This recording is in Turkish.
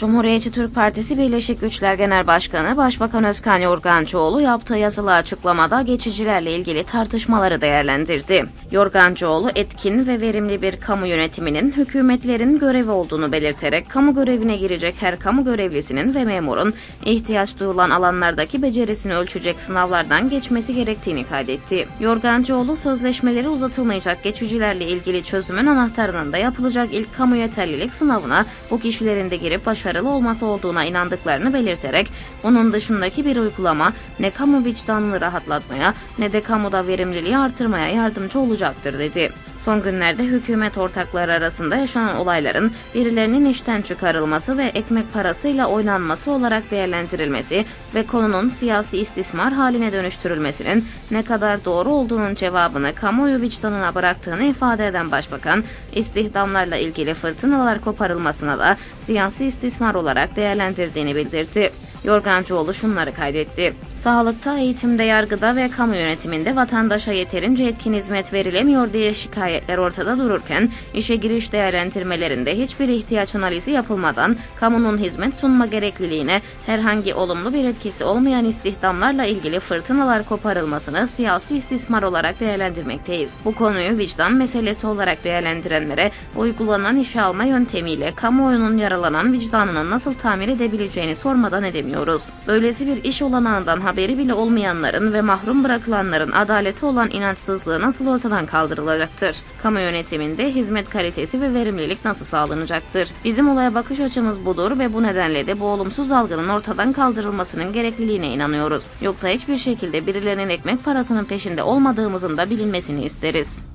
Cumhuriyetçi Türk Partisi Birleşik Güçler Genel Başkanı Başbakan Özkan Yorgancıoğlu yaptığı yazılı açıklamada geçicilerle ilgili tartışmaları değerlendirdi. Yorgancıoğlu etkin ve verimli bir kamu yönetiminin hükümetlerin görevi olduğunu belirterek kamu görevine girecek her kamu görevlisinin ve memurun ihtiyaç duyulan alanlardaki becerisini ölçecek sınavlardan geçmesi gerektiğini kaydetti. Yorgancıoğlu sözleşmeleri uzatılmayacak geçicilerle ilgili çözümün anahtarının da yapılacak ilk kamu yeterlilik sınavına bu kişilerin de girip başarılı olması olduğuna inandıklarını belirterek bunun dışındaki bir uygulama ne kamu vicdanını rahatlatmaya ne de kamuda verimliliği artırmaya yardımcı olacaktır dedi. Son günlerde hükümet ortakları arasında yaşanan olayların birilerinin işten çıkarılması ve ekmek parasıyla oynanması olarak değerlendirilmesi ve konunun siyasi istismar haline dönüştürülmesinin ne kadar doğru olduğunun cevabını kamuoyu vicdanına bıraktığını ifade eden başbakan, istihdamlarla ilgili fırtınalar koparılmasına da siyasi istismar olarak değerlendirdiğini bildirdi. Yorgancıoğlu şunları kaydetti. Sağlıkta, eğitimde, yargıda ve kamu yönetiminde vatandaşa yeterince etkin hizmet verilemiyor diye şikayetler ortada dururken, işe giriş değerlendirmelerinde hiçbir ihtiyaç analizi yapılmadan kamunun hizmet sunma gerekliliğine herhangi olumlu bir etkisi olmayan istihdamlarla ilgili fırtınalar koparılmasını siyasi istismar olarak değerlendirmekteyiz. Bu konuyu vicdan meselesi olarak değerlendirenlere uygulanan işe alma yöntemiyle kamuoyunun yaralanan vicdanını nasıl tamir edebileceğini sormadan edemiyoruz. Böylesi bir iş olanağından haberi bile olmayanların ve mahrum bırakılanların adalete olan inançsızlığı nasıl ortadan kaldırılacaktır? Kamu yönetiminde hizmet kalitesi ve verimlilik nasıl sağlanacaktır? Bizim olaya bakış açımız budur ve bu nedenle de bu olumsuz algının ortadan kaldırılmasının gerekliliğine inanıyoruz. Yoksa hiçbir şekilde birilerinin ekmek parasının peşinde olmadığımızın da bilinmesini isteriz.